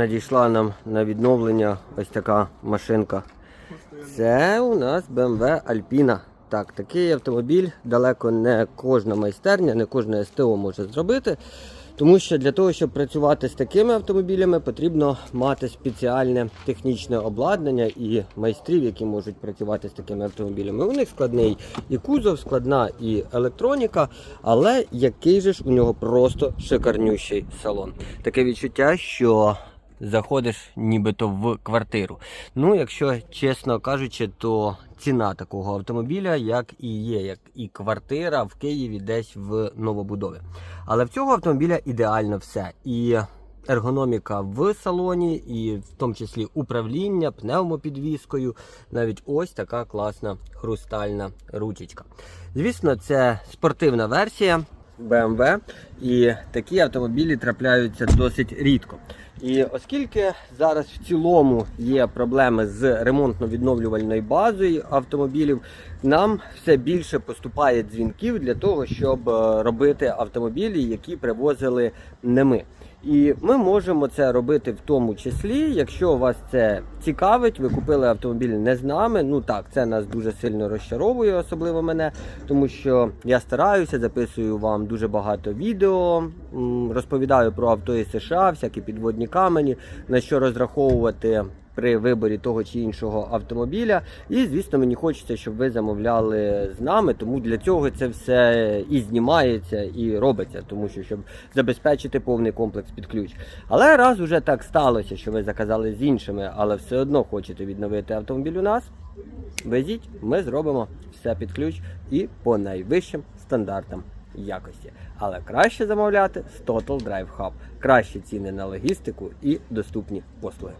Надійшла нам на відновлення ось така машинка. Це у нас BMW Alpina. Так, такий автомобіль далеко не кожна майстерня, не кожне СТО може зробити. Тому що для того, щоб працювати з такими автомобілями, потрібно мати спеціальне технічне обладнання і майстрів, які можуть працювати з такими автомобілями. У них складний і кузов, складна і електроніка, але який же ж у нього просто шикарнющий салон. Таке відчуття, що заходиш нібито в квартиру. Ну, якщо чесно кажучи, то ціна такого автомобіля, як і є, як і квартира в Києві десь в новобудові. Але в цього автомобіля ідеально все. І ергономіка в салоні, і в тому числі управління пневмопідвіскою. Навіть ось така класна хрустальна ручечка. Звісно, це спортивна версія. BMW, і такі автомобілі трапляються досить рідко. І оскільки зараз в цілому є проблеми з ремонтно-відновлювальною базою автомобілів, нам все більше поступає дзвінків для того, щоб е, робити автомобілі, які привозили не ми. І ми можемо це робити в тому числі, якщо вас це цікавить, ви купили автомобіль не з нами. Ну так, це нас дуже сильно розчаровує, особливо мене, тому що я стараюся, записую вам дуже багато відео, розповідаю про авто із США, всякі підводні камені, на що розраховувати. При виборі того чи іншого автомобіля, і звісно, мені хочеться, щоб ви замовляли з нами. Тому для цього це все і знімається, і робиться, тому що щоб забезпечити повний комплекс під ключ. Але раз уже так сталося, що ви заказали з іншими, але все одно хочете відновити автомобіль у нас, везіть, ми зробимо все під ключ і по найвищим стандартам якості. Але краще замовляти з Total Drive Hub. Кращі ціни на логістику і доступні послуги.